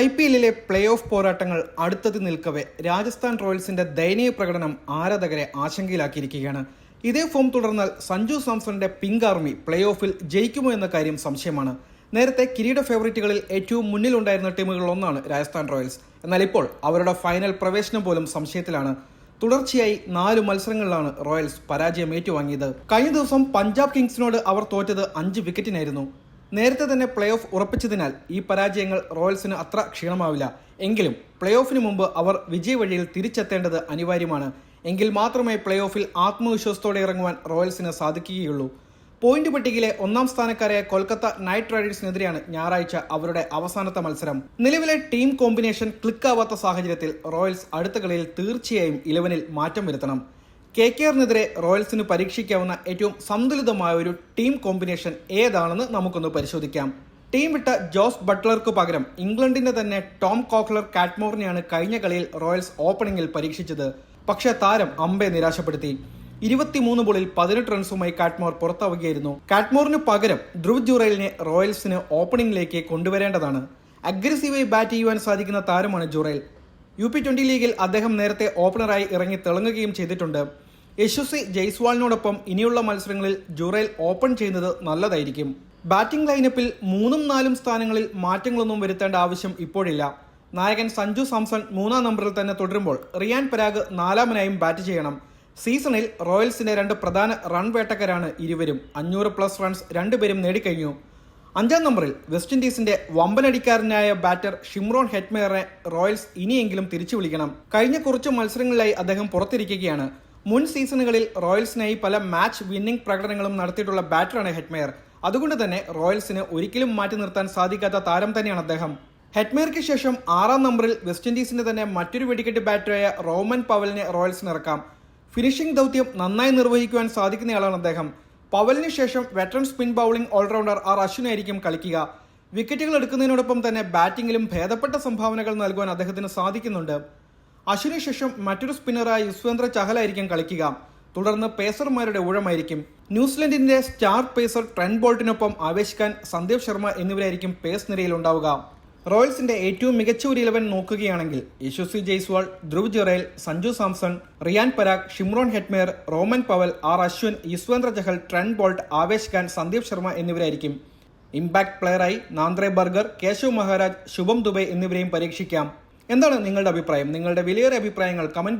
I P എല്ലിലെ play off പോരാട്ടങ്ങൾ അടുത്തത് നിൽക്കവേ രാജസ്ഥാൻ റോയൽസിന്റെ ദയനീയ പ്രകടനം ആരാധകരെ ആശങ്കയിലാക്കിയിരിക്കുകയാണ്. ഇതേ ഫോം തുടർന്നാൽ സഞ്ജു സാംസണിന്റെ പിങ്ക് ആർമി പ്ലേ ഓഫിൽ ജയിക്കുമോ എന്ന കാര്യം സംശയമാണ്. നേരത്തെ കിരീട ഫേവറേറ്റുകളിൽ ഏറ്റവും മുന്നിലുണ്ടായിരുന്ന ടീമുകളിൽ ഒന്നാണ് രാജസ്ഥാൻ റോയൽസ്. എന്നാൽ ഇപ്പോൾ അവരുടെ ഫൈനൽ പ്രവേശനം പോലും സംശയത്തിലാണ്. തുടർച്ചയായി നാല് മത്സരങ്ങളിലാണ് റോയൽസ് പരാജയം ഏറ്റുവാങ്ങിയത്. കഴിഞ്ഞ ദിവസം പഞ്ചാബ് കിങ്സിനോട് അവർ തോറ്റത് അഞ്ച് വിക്കറ്റിനായിരുന്നു. നേരത്തെ തന്നെ പ്ലേ ഓഫ് ഉറപ്പിച്ചതിനാൽ ഈ പരാജയങ്ങൾ റോയൽസിന് അത്ര ക്ഷീണമാവില്ല. എങ്കിലും പ്ലേ ഓഫിന് മുമ്പ് അവർ വിജയ വഴിയിൽ തിരിച്ചെത്തേണ്ടത് അനിവാര്യമാണ്. എങ്കിൽ മാത്രമേ പ്ലേ ഓഫിൽ ആത്മവിശ്വാസത്തോടെ ഇറങ്ങുവാൻ റോയൽസിന് സാധിക്കുകയുള്ളൂ. പോയിന്റ് പട്ടികയിലെ ഒന്നാം സ്ഥാനക്കാരായ കൊൽക്കത്ത നൈറ്റ് റൈഡേഴ്സിനെതിരെയാണ് ഞായറാഴ്ച അവരുടെ അവസാനത്തെ മത്സരം. നിലവിലെ ടീം കോമ്പിനേഷൻ ക്ലിക്കാവാത്ത സാഹചര്യത്തിൽ റോയൽസ് അടുത്ത കളിയിൽ തീർച്ചയായും ഇലവനിൽ മാറ്റം വരുത്തണം. കെ കെ ആറിനെതിരെ റോയൽസിന് പരീക്ഷിക്കാവുന്ന ഏറ്റവും സന്തുലിതമായ ഒരു ടീം കോമ്പിനേഷൻ ഏതാണെന്ന് നമുക്കൊന്ന് പരിശോധിക്കാം. ടീം വിട്ട ജോസ് ബട്ട്ലർക്ക് പകരം ഇംഗ്ലണ്ടിന്റെ തന്നെ ടോം കോക്ലർ കാറ്റ്മോറിനെയാണ് കഴിഞ്ഞ കളിയിൽ റോയൽസ് ഓപ്പണിംഗിൽ പരീക്ഷിച്ചത്. പക്ഷേ താരം അമ്പെ നിരാശപ്പെടുത്തി. ഇരുപത്തിമൂന്ന് ബോളിൽ പതിനെട്ട് റൺസുമായി കാറ്റ്മോർ പുറത്താവുകയായിരുന്നു. കാറ്റ്മോറിന് പകരം ധ്രുവ് ജുറൈലിനെ റോയൽസിന് ഓപ്പണിംഗിലേക്ക് കൊണ്ടുവരേണ്ടതാണ്. അഗ്രസീവായി ബാറ്റ് ചെയ്യുവാൻ സാധിക്കുന്ന താരമാണ് ജുറൈൽ. യു പി ട്വന്റി ലീഗിൽ അദ്ദേഹം നേരത്തെ ഓപ്പണറായി ഇറങ്ങി തിളങ്ങുകയും ചെയ്തിട്ടുണ്ട്. യശസ്വി ജയ്സ്വാളിനോടൊപ്പം ഇനിയുള്ള മത്സരങ്ങളിൽ ജുറേൽ ഓപ്പൺ ചെയ്യുന്നത് നല്ലതായിരിക്കും. ബാറ്റിംഗ് ലൈനപ്പിൽ മൂന്നും നാലും സ്ഥാനങ്ങളിൽ മാറ്റങ്ങളൊന്നും വരുത്തേണ്ട ആവശ്യം ഇപ്പോഴില്ല. നായകൻ സഞ്ജു സാംസൺ മൂന്നാം നമ്പറിൽ തന്നെ തുടരുമ്പോൾ റിയാൻ പരാഗ് നാലാമനായും ബാറ്റ് ചെയ്യണം. സീസണിൽ റോയൽസിന്റെ രണ്ട് പ്രധാന റൺ വേട്ടക്കാരാണ് ഇരുവരും. അഞ്ഞൂറ് പ്ലസ് റൺസ് രണ്ടുപേരും നേടിക്കഴിഞ്ഞു. അഞ്ചാം നമ്പറിൽ വെസ്റ്റ് ഇൻഡീസിന്റെ വമ്പനടിക്കാരനായ ബാറ്റർ ഷിംറോൺ ഹെറ്റ്മെയറെ റോയൽസ് ഇനിയെങ്കിലും തിരിച്ചു വിളിക്കണം. കഴിഞ്ഞ കുറച്ച് മത്സരങ്ങളിലായി അദ്ദേഹം പുറത്തിരിക്കുകയാണ്. മുൻ സീസണുകളിൽ റോയൽസിനായി പല മാച്ച് വിന്നിംഗ് പ്രകടനങ്ങളും നടത്തിയിട്ടുള്ള ബാറ്ററാണ് ഹെറ്റ്മെയർ. അതുകൊണ്ട് തന്നെ റോയൽസിന് ഒരിക്കലും മാറ്റി നിർത്താൻ സാധിക്കാത്ത താരം തന്നെയാണ് അദ്ദേഹം. ഹെറ്റ്മെയർക്ക് ശേഷം ആറാം നമ്പറിൽ വെസ്റ്റ് ഇൻഡീസിന്റെ തന്നെ മറ്റൊരു വെടിക്കെട്ട് ബാറ്ററായ റോമൻ പവലിനെ റോയൽസിന് ഇറക്കാം. ഫിനിഷിംഗ് ദൗത്യം നന്നായി നിർവഹിക്കുവാൻ സാധിക്കുന്നയാളാണ് അദ്ദേഹം. പവലിന് ശേഷം veteran spin bowling allrounder R അശ്വിനായിരിക്കും കളിക്കുക. വിക്കറ്റുകൾ എടുക്കുന്നതിനോടൊപ്പം തന്നെ ബാറ്റിംഗിലും ഭേദപ്പെട്ട സംഭാവനകൾ നൽകുവാൻ അദ്ദേഹത്തിന് സാധിക്കുന്നുണ്ട്. അശ്വിന് ശേഷം മറ്റൊരു സ്പിന്നറായ യുസ്വേന്ദ്ര ചഹലായിരിക്കും കളിക്കുക. തുടർന്ന് പേസർമാരുടെ ഊഴമായിരിക്കും. ന്യൂസിലൻഡിന്റെ സ്റ്റാർ പേസർ ട്രെൻ ബോൾട്ടിനൊപ്പം ആവേശിക്കാൻ സന്ദീപ് ശർമ്മ എന്നിവരായിരിക്കും പേസ് നിരയിൽ ഉണ്ടാവുക റോയൽസിന്റെ ഏറ്റവും മികച്ച ഒരു ഇലവൻ നോക്കുകയാണെങ്കിൽ Yashasvi Jaiswal Dhruv Jurel Sanju Samson Riyan Parag Shimron Hetmyer Rovman Powell R Ashwin Yuzvendra Chahal Trent Boult Avesh Khan Sandeep Sharma എന്നിവരായിരിക്കും. Impact പ്ലെയറായി Nandre Burger Keshav Maharaj Shubham Dubai എന്നിവരെയും പരീക്ഷിക്കാം. എന്താണ് നിങ്ങളുടെ അഭിപ്രായം? നിങ്ങളുടെ വിലയേറിയ അഭിപ്രായങ്ങൾ കമന്റ്